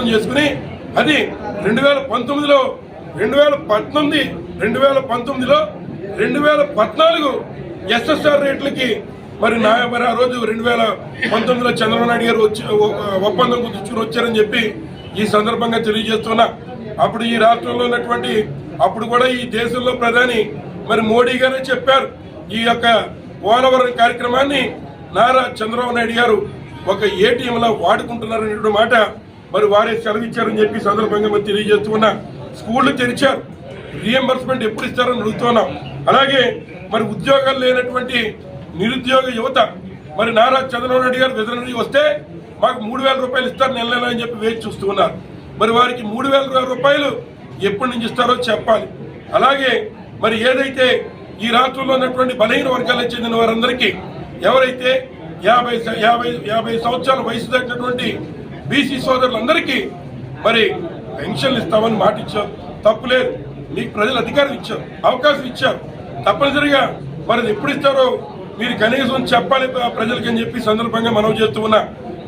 సిద్ధం చేసుకుని అది రెండు వేల పంతొమ్మిదిలో రెండు వేల పద్దెనిమిది రెండు వేల పంతొమ్మిదిలో రెండు వేల పద్నాలుగు ఎస్ఎస్ఆర్ రేట్లకి మరి నా మరి ఆ రోజు రెండు వేల పంతొమ్మిదిలో చంద్రబాబు నాయుడు గారు వచ్చి ఒప్పందం కుదుర్చుకుని వచ్చారని చెప్పి ఈ సందర్భంగా తెలియజేస్తున్నా. అప్పుడు ఈ రాష్ట్రంలో ఉన్నటువంటి అప్పుడు కూడా ఈ దేశంలో ప్రధాని మరి మోడీ గారే చెప్పారు. ఈ యొక్క పోలవరం కార్యక్రమాన్ని నారా చంద్రబాబు నాయుడు గారు ఒక ఏటీఎంలా వాడుకుంటున్నారనేటువంటి మాట మరి వారే సెలవిచ్చారని చెప్పి సందర్భంగా మరి తెలియజేస్తున్నా స్కూళ్ళు తెరిచారు. రియంబర్స్మెంట్ ఎప్పుడు ఇస్తారని అడుగుతున్నాం. అలాగే మరి ఉద్యోగాలు లేనటువంటి నిరుద్యోగ యువత మరి నారా చంద్రబాబు నాయుడు గారు విధుల నుండి వస్తే మాకు మూడు వేల రూపాయలు ఇస్తారు నెల నెల అని చెప్పి వేచి చూస్తున్నారు మరి వారికి మూడు వేల రూపాయలు ఎప్పటి నుంచి ఇస్తారో చెప్పాలి. అలాగే మరి ఏదైతే ఈ రాష్ట్రంలో ఉన్నటువంటి బలహీన వర్గాలకు చెందిన వారందరికీ ఎవరైతే యాభై యాభై యాభై సంవత్సరాల వయసు దాటినటువంటి బీసీ సోదరులందరికీ మరి పెన్షన్లు ఇస్తామని మాట ఇచ్చారు తప్పులేదు మీకు ప్రజలు అధికారం ఇచ్చారు. అవకాశం ఇచ్చారు. తప్పనిసరిగా మరి ఎప్పుడు ఇస్తారో మీరు కనీసం చెప్పాలి ప్రజలకి అని చెప్పి సందర్భంగా మనం చేస్తూ ఉన్నా.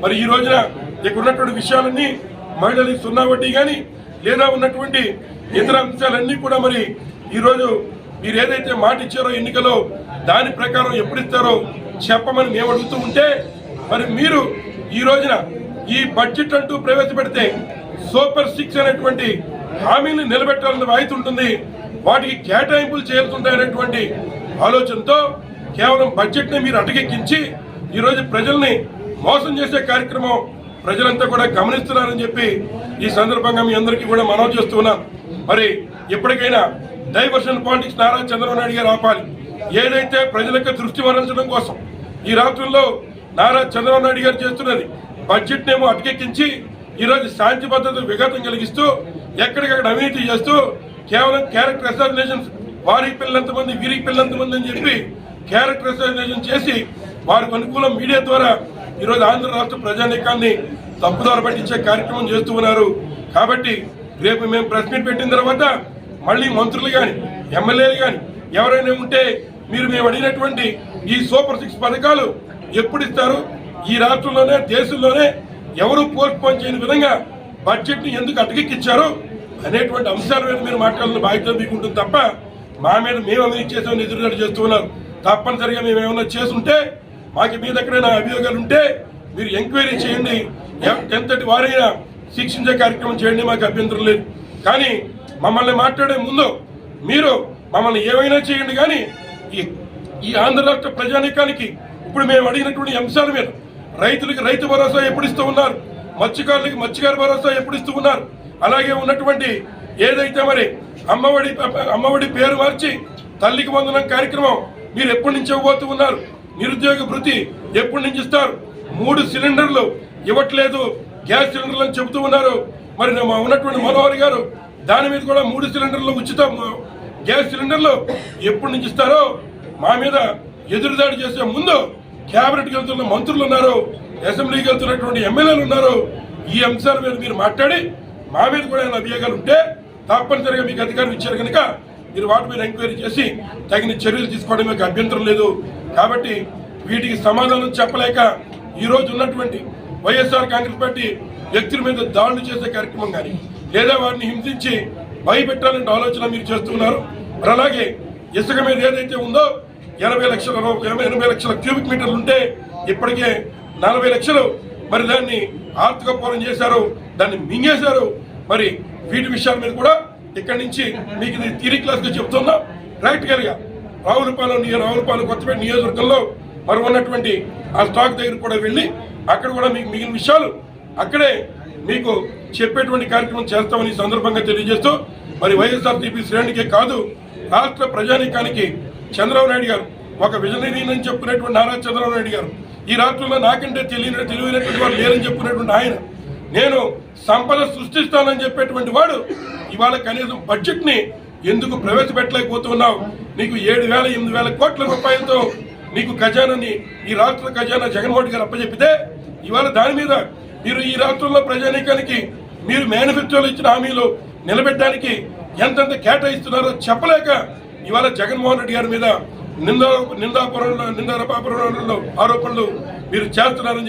మరి ఈ రోజున ఇక్కడ ఉన్నటువంటి విషయాలన్నీ మహిళలకి సున్నా వడ్డీ కానీ లేదా ఉన్నటువంటి ఇతర అంశాలన్నీ కూడా మరి ఈరోజు మీరు ఏదైతే మాట ఇచ్చారో ఎన్నికలో దాని ప్రకారం ఎప్పుడు ఇస్తారో చెప్పమని మేము అడుగుతూ ఉంటే మరి మీరు ఈ రోజున ఈ బడ్జెట్ అంటూ ప్రవేశపెడితే సూపర్ సిక్స్ అనేటువంటి హామీని నిలబెట్టాలని వాయితీ ఉంటుంది. వాటికి కేటాయింపులు చేయాల్సి ఉంటాయనేటువంటి ఆలోచనతో కేవలం బడ్జెట్ని మీరు అటకెక్కించి ఈరోజు ప్రజల్ని మోసం చేసే కార్యక్రమం ప్రజలంతా కూడా గమనిస్తున్నారని చెప్పి ఈ సందర్భంగా మీ అందరికీ కూడా మనవి చేస్తున్నాం మరి ఎప్పటికైనా డైవర్షన్ పాలిటిక్స్ నారా చంద్రబాబు నాయుడు గారు ఆపాలి. ఏదైతే ప్రజలకు దృష్టి వరించడం కోసం ఈ రాష్ట్రంలో నారా చంద్రబాబు నాయుడు గారు చేస్తున్నది బడ్జెట్ నేమో అటకెక్కించి ఈరోజు శాంతి భద్రతకు విఘాతం కలిగిస్తూ ఎక్కడికక్కడ అవినీతి చేస్తూ కేవలం క్యారెక్టర్ అసాసినేషన్స్ వారి పిల్లలంతమంది వీరి పిల్లలంతమంది అని చెప్పి క్యారెక్టర్ అసాసినేషన్ చేసి వారికి అనుకూలం మీడియా ద్వారా ఈరోజు ఆంధ్ర రాష్ట్ర ప్రజానీకాన్ని తప్పుదార పట్టించే కార్యక్రమం చేస్తూ ఉన్నారు. కాబట్టి రేపు మేము ప్రెస్ మీట్ పెట్టిన తర్వాత మళ్ళీ మంత్రులు కానీ ఎమ్మెల్యేలు కానీ ఎవరైనా ఉంటే మీరు మేము అడిగినటువంటి ఈ సూపర్ సిక్స్ పథకాలు ఎప్పుడు ఇస్తారు? ఈ రాష్ట్రంలోనే దేశంలోనే ఎవరు పోస్ట్ పోన్ చేయని విధంగా బడ్జెట్ని ఎందుకు అటకెక్కిచ్చారు అనేటువంటి అంశాల మీద మీరు మాట్లాడాలని బాధ్యత మీకు ఉంటుంది తప్ప మా మీద మేము అవినీతి చేసామని ఎదురుదాడి చేస్తూ ఉన్నారు. తప్పనిసరిగా మేము ఏమైనా చేసుంటే మాకు మీ దగ్గర అభియోగాలు ఉంటే మీరు ఎంక్వైరీ చేయండి. ఎంతటి వారైనా శిక్షించే కార్యక్రమం చేయండి మాకు అభ్యంతరం లేదు. కానీ మమ్మల్ని మాట్లాడే ముందు మీరు మమ్మల్ని ఏమైనా చేయండి. కానీ ఈ ఈ ఆంధ్ర రాష్ట్ర ప్రజానీకానికి ఇప్పుడు మేము అడిగినటువంటి అంశాల మీద రైతులకి రైతు భరోసా ఎప్పుడు ఇస్తూ ఉన్నారు? మత్స్యకారులకి మత్స్యకారు భరోసా ఎప్పుడు ఇస్తూ ఉన్నారు? అలాగే ఉన్నటువంటి ఏదైతే మరి అమ్మఒడి అమ్మఒడి పేరు మార్చి తల్లికి వందనం కార్యక్రమం మీరు ఎప్పటి నుంచి ఇవ్వబోతూ ఉన్నారు? నిరుద్యోగ భృతి ఎప్పటి నుంచి ఇస్తారు? మూడు సిలిండర్లు ఇవ్వట్లేదు గ్యాస్ సిలిండర్లు అని చెబుతూ ఉన్నారు. మరి మా ఉన్నటువంటి మనోహర్ గారు దాని మీద కూడా మూడు సిలిండర్లు ఉచిత గ్యాస్ సిలిండర్లు ఎప్పటి నుంచి ఇస్తారో మా మీద ఎదురుదాడి చేసే ముందు కేబినెట్కి వెళ్తున్న మంత్రులు ఉన్నారు అసెంబ్లీకి వెళ్తున్నటువంటి ఎమ్మెల్యేలు ఉన్నారు. ఈ అంశాల మీద మీరు మాట్లాడి మా మీద కూడా ఏమైనా అభియోగాలు ఉంటే తప్పనిసరిగా మీకు అధికారం ఇచ్చారు కనుక మీరు వాటి మీద ఎంక్వైరీ చేసి తగిన చర్యలు తీసుకోవడం మీకు అభ్యంతరం లేదు. కాబట్టి వీటికి సమాధానం చెప్పలేక ఈ రోజు ఉన్నటువంటి వైఎస్ఆర్ కాంగ్రెస్ పార్టీ వ్యక్తుల మీద దాడులు చేసే కార్యక్రమం కానీ లేదా వారిని హింసించి భయపెట్టాలంటే ఆలోచన మీరు చేస్తున్నారు మరి అలాగే ఇసుక మీద ఏదైతే ఉందో ఎనభై లక్షల ఎనభై లక్షల క్యూబిక్ మీటర్లు ఉంటే ఇప్పటికే నలభై లక్షలు మరి దాన్ని ఆర్థిక పోరం చేశారు దాన్ని మింగేశారు. మరి వీటి విషయాల మీద కూడా ఇక్కడి నుంచి మీకు ఇది థియరీ క్లాస్గా చెప్తున్నా ప్రాక్టికల్గా రావులపాలెం రావులపాలెం కొత్తపేట నియోజకవర్గంలో మరి ఉన్నటువంటి ఆ స్టాక్ దగ్గర కూడా వెళ్ళి అక్కడ కూడా మీకు మిగిలిన విషయాలు అక్కడే మీకు చెప్పేటువంటి కార్యక్రమం చేస్తామని సందర్భంగా తెలియజేస్తూ మరి వైఎస్ఆర్టీపీ శ్రేణికే కాదు రాష్ట్ర ప్రజానీకానికి చంద్రబాబు నాయుడు గారు ఒక విజనరీ అని చెప్పినటువంటి నారా చంద్రబాబు నాయుడు గారు. ఈ రాష్ట్రంలో నాకంటే తెలియని తెలివైనటువంటి వారు లేరని చెప్పినటువంటి ఆయన. నేను సంపద సృష్టిస్తానని చెప్పేటువంటి వాడు ఇవాళ కనీసం బడ్జెట్ని ఎందుకు ప్రవేశపెట్టలేకపోతున్నావు? నీకు ఏడు వేల ఎనిమిది వేల కోట్ల రూపాయలతో నీకు ఖజానాని ఈ రాష్ట్ర ఖజానా జగన్మోహన్ గారు అప్పచెప్పితే ఇవాళ దాని మీద మీరు ఈ రాష్ట్రంలో ప్రజానీకానికి మీరు మేనిఫెస్టోలో ఇచ్చిన హామీలు నిలబెట్టడానికి ఎంతెంత కేటాయిస్తున్నారో చెప్పలేక ఇవాళ జగన్మోహన్ రెడ్డి గారి మీద నిందా నిందాపురంలో నిందారపాపురంలో ఆరోపణలు మీరు చేస్తున్నారని